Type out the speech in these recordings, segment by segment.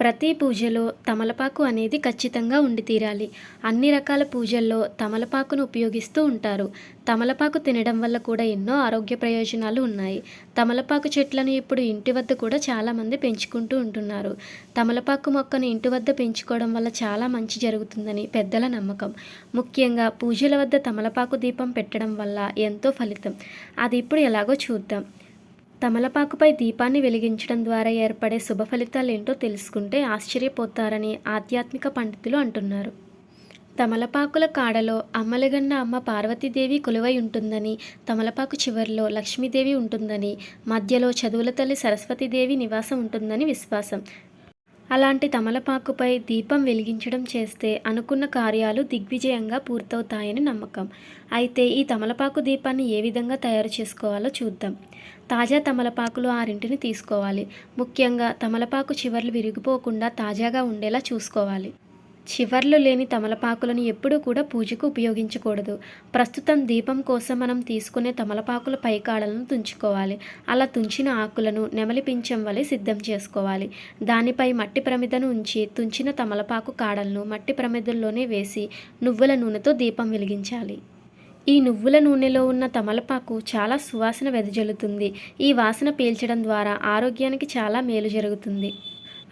ప్రతి పూజలో తమలపాకు అనేది ఖచ్చితంగా ఉండి తీరాలి. అన్ని రకాల పూజల్లో తమలపాకును ఉపయోగిస్తూ ఉంటారు. తమలపాకు తినడం వల్ల కూడా ఎన్నో ఆరోగ్య ప్రయోజనాలు ఉన్నాయి. తమలపాకు చెట్లను ఇప్పుడు ఇంటి వద్ద కూడా చాలామంది పెంచుకుంటూ ఉంటున్నారు. తమలపాకు మొక్కను ఇంటి వద్ద పెంచుకోవడం వల్ల చాలా మంచి జరుగుతుందని పెద్దల నమ్మకం. ముఖ్యంగా పూజల వద్ద తమలపాకు దీపం పెట్టడం వల్ల ఎంతో ఫలితం. అది ఇప్పుడు ఎలాగో చూద్దాం. తమలపాకుపై దీపాన్ని వెలిగించడం ద్వారా ఏర్పడే శుభ ఫలితాలు ఏంటో తెలుసుకుంటే ఆశ్చర్యపోతారని ఆధ్యాత్మిక పండితులు అంటున్నారు. తమలపాకుల కాడలో అమ్మలగన్న అమ్మ పార్వతీదేవి కొలువై ఉంటుందని తమలపాకు చివరిలో లక్ష్మీదేవి ఉంటుందని మధ్యలో చదువుల తల్లి సరస్వతీదేవి నివాసం ఉంటుందని విశ్వాసం. అలాంటి తమలపాకుపై దీపం వెలిగించడం చేస్తే అనుకున్న కార్యాలు దిగ్విజయంగా పూర్తవుతాయని నమ్మకం. అయితే ఈ తమలపాకు దీపాన్ని ఏ విధంగా తయారు చేసుకోవాలో చూద్దాం. తాజా తమలపాకులు ఆరింటిని తీసుకోవాలి. ముఖ్యంగా తమలపాకు చివర్లు విరిగిపోకుండా తాజాగా ఉండేలా చూసుకోవాలి. చివర్లు లేని తమలపాకులను ఎప్పుడూ కూడా పూజకు ఉపయోగించకూడదు. ప్రస్తుతం దీపం కోసం మనం తీసుకునే తమలపాకుల పైకాడలను తుంచుకోవాలి. అలా తుంచిన ఆకులను నెమలి పింఛం వలె సిద్ధం చేసుకోవాలి. దానిపై మట్టి ప్రమిదను ఉంచి తుంచిన తమలపాకు కాడలను మట్టి ప్రమిదల్లోనే వేసి నువ్వుల నూనెతో దీపం వెలిగించాలి. ఈ నువ్వుల నూనెలో ఉన్న తమలపాకు చాలా సువాసన వెదజల్లుతుంది. ఈ వాసన పీల్చడం ద్వారా ఆరోగ్యానికి చాలా మేలు జరుగుతుంది.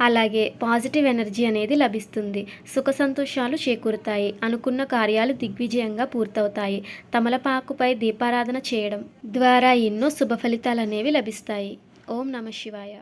అలాగే పాజిటివ్ ఎనర్జీ అనేది లభిస్తుంది. సుఖ సంతోషాలు చేకూరుతాయి. అనుకున్న కార్యాలు దిగ్విజయంగా పూర్తవుతాయి. తమలపాకుపై దీపారాధన చేయడం ద్వారా ఎన్నో శుభ ఫలితాలు అనేవి లభిస్తాయి. ఓం నమ శివాయ.